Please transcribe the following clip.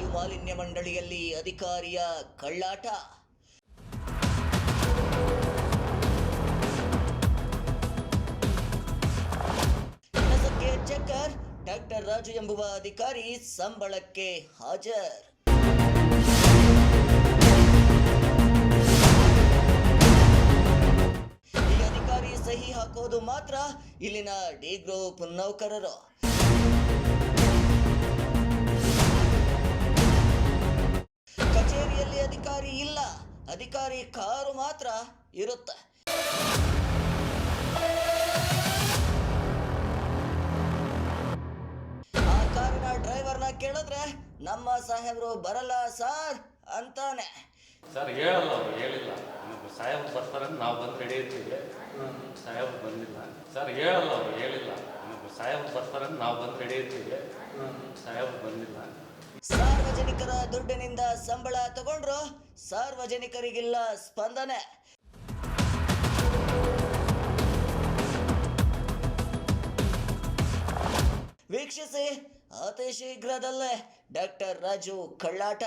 ವಾಯು ಮಾಲಿನ್ಯ ಮಂಡಳಿಯಲ್ಲಿ ಅಧಿಕಾರಿಯ ಕಳ್ಳಾಟ. ಚಕ್ಕರ್, ಡಾಕ್ಟರ್ ರಾಜು ಎಂಬುವ ಅಧಿಕಾರಿ ಸಂಬಳಕ್ಕೆ ಹಾಜರ್. ಈ ಅಧಿಕಾರಿ ಸಹಿ ಹಾಕೋದು ಮಾತ್ರ ಇಲ್ಲಿನ ಡಿ ಗ್ರೂಪ್ ನೌಕರರು. ಅಧಿಕಾರಿ ಇಲ್ಲ. ಅಧಿಕಾರಿ ಕಾರು ಮಾತ್ರ ಇರುತ್ತೆ. ಆ ಕಾರಿನ ಡ್ರೈವರ್ನ ಕೇಳಿದ್ರೆ ನಮ್ಮ ಸಾಹೇಬರು ಬರಲ್ಲ ಸರ್ ಅಂತಾನೆ. ಸರ್, ಹೇಳಲ್ಲ ಅವರು, ಹೇಳಿಲ್ಲ. ನಮ್ಮ ಸಾಹೇಬ್ರು ಬರ್ತಾರಂತ ನಾವು ಬಂದು ರೆಡಿ ಇರ್ತೀವಿ ಸಾಹೇಬ್ರು ಬಂದಿಲ್ಲ. ಸರ್, ಹೇಳಲ್ಲ ಅವರು, ಹೇಳಿಲ್ಲ. ನಮ್ಮ ಸಾಹೇಬ್ರು ಬರ್ತಾರಂತ ನಾವು ಬಂದು ರೆಡಿ ಇರ್ತೀವಿ ಸಾರ್ವಜನಿಕರ ದುಡ್ಡಿನಿಂದ ಸಂಬಳ ತಗೊಂಡ್ರು ಸಾರ್ವಜನಿಕರಿಗಿಲ್ಲ ಸ್ಪಂದನೆ. ವೀಕ್ಷಿಸಿ ಅತಿ ಶೀಘ್ರದಲ್ಲೇ ಡಾಕ್ಟರ್ ರಾಜು ಕಳ್ಳಾಟ.